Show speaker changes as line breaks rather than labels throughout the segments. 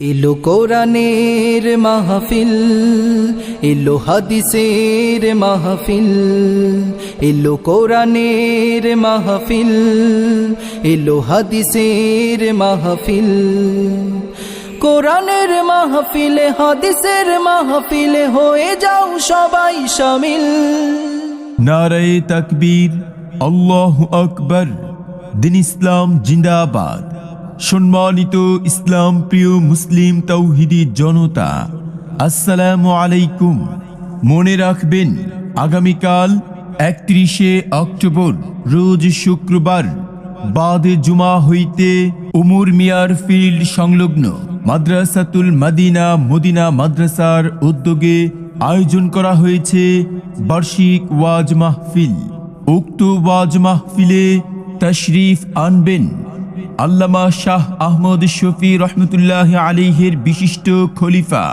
এলো কোরআনের মাহফিল, এলো হাদিসের মাহফিল, এলো কোরআনের মাহফিল, এলো হাদিসের মাহফিল। কোরআনের মাহফিলে, হাদিসের মাহফিলে হয়ে যাও সবাই শামিল
নারায়ে তাকবীর, আল্লাহ আকবর, দিন ইসলাম জিন্দাবাদ। সম্মানিত ইসলাম প্রিয় মুসলিম তৌহিদি জনতা, আসসালামু আলাইকুম। মনে রাখবেন, আগামীকাল একত্রিশে অক্টোবর, রোজ শুক্রবার, বাদে জুমা হইতে উমুর মিয়ার ফিল্ড সংলগ্ন মাদ্রাসাতুল মাদিনা মদিনা মাদ্রাসার উদ্যোগে আয়োজন করা হয়েছে বার্ষিক ওয়াজ মাহফিল। উক্ত ওয়াজ মাহফিলে তশরিফ আনবেন। আল্লামা শাহ আহমদ শফি রহমতুল্লাহ আলিহের বিশিষ্ট খলিফা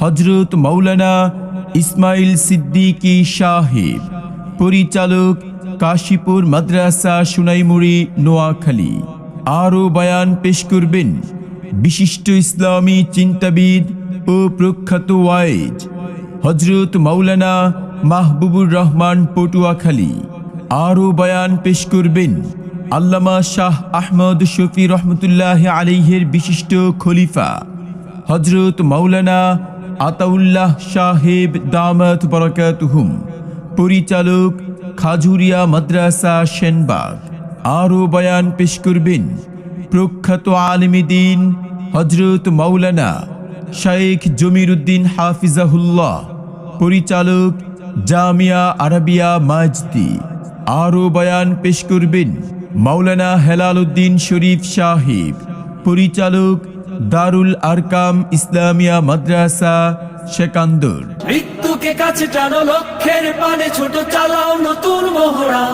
হজরত মৌলানা ইসমাইল সিদ্দিকী সাহেব, পরিচালক কাশীপুর মাদ্রাসা সুনাইমুড়ি, নোয়াখালী। আরও বয়ান পেশ করবেন বিশিষ্ট ইসলামী চিন্তাবিদ ও প্রখ্যাত ওয়াইজ হজরত মাওলানা মাহবুবুর রহমান পটুয়াখালী। আরও বয়ান পেশ করবেন আল্লামা শাহ আহমদ শফি রহমতুল্লাহ আলিহের বিশিষ্ট খলিফা হজরত মাওলানা আতাউল্লাহ সাহেব দামত বরকাতুহুম, পরিচালক খাজুরিয়া মাদ্রাসা সেনবাগ। আরও বয়ান পেশ করবেন প্রখ্যাত আলমিদিন হজরত মাওলানা শাইখ জমির উদ্দিন হাফিজাহুল্লাহ, পরিচালক জামিয়া আরবিয়া মাজদি। আরও বয়ান পেশ করবেন মাওলানা হেলাল উদ্দিন শরীফ সাহিব পরিচালক দারুল আরকাম ইসলামিয়া মাদ্রাসা শেকান্দর
মৃত্যুকে কাছে টানো লক্ষ্যের পানে ছোট চালাও নতুন মোহরা।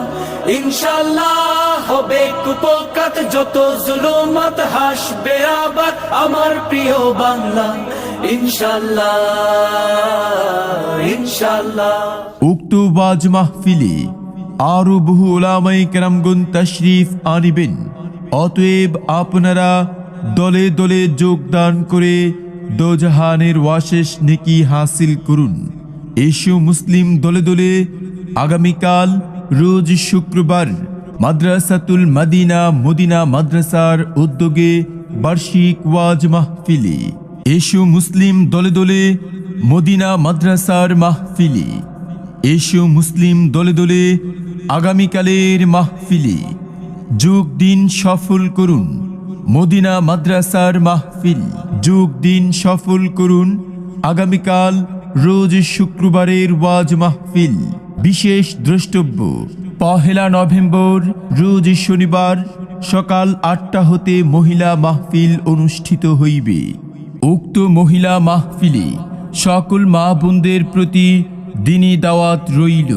ইনশাল্লাহ হবে কুপকাত যত জুলুমাত হাসবে আবার আমার প্রিয় বাংলা। ইনশাল্লাহ ইনশাল্লাহ
উক্ত ওয়াজ মাহফিলে আরও বহু ওলামাই কেরামগুন তশরিফ আনিবেন। অতএব আপনারা দলে দলে যোগদান করে দোজাহানের ওয়াশেষ নেকি হাসিল করুন। এসো মুসলিম দলে দলে আগামীকাল রোজ শুক্রবার মাদ্রাসাতুল মাদিনা মদিনা মাদ্রাসার উদ্যোগে বার্ষিক ওয়াজ মাহফিলে। এসো মুসলিম দলে দলে মদিনা মাদ্রাসার মাহফিলে। এসো মুসলিম দলে দলে আগামীকালের মাহফিলে যোগ দিন সফল করুন মদিনা মাদ্রাসার মাহফিল। যোগ দিন সফল করুন আগামীকাল রোজ শুক্রবারের ওয়াজ মাহফিল। বিশেষ দ্রষ্টব্য, পহেলা নভেম্বর রোজ শনিবার সকাল আটটা হতে মহিলা মাহফিল অনুষ্ঠিত হইবে। উক্ত মহিলা মাহফিলে সকল মা বোনদের প্রতি দিনী দাওয়াত রইল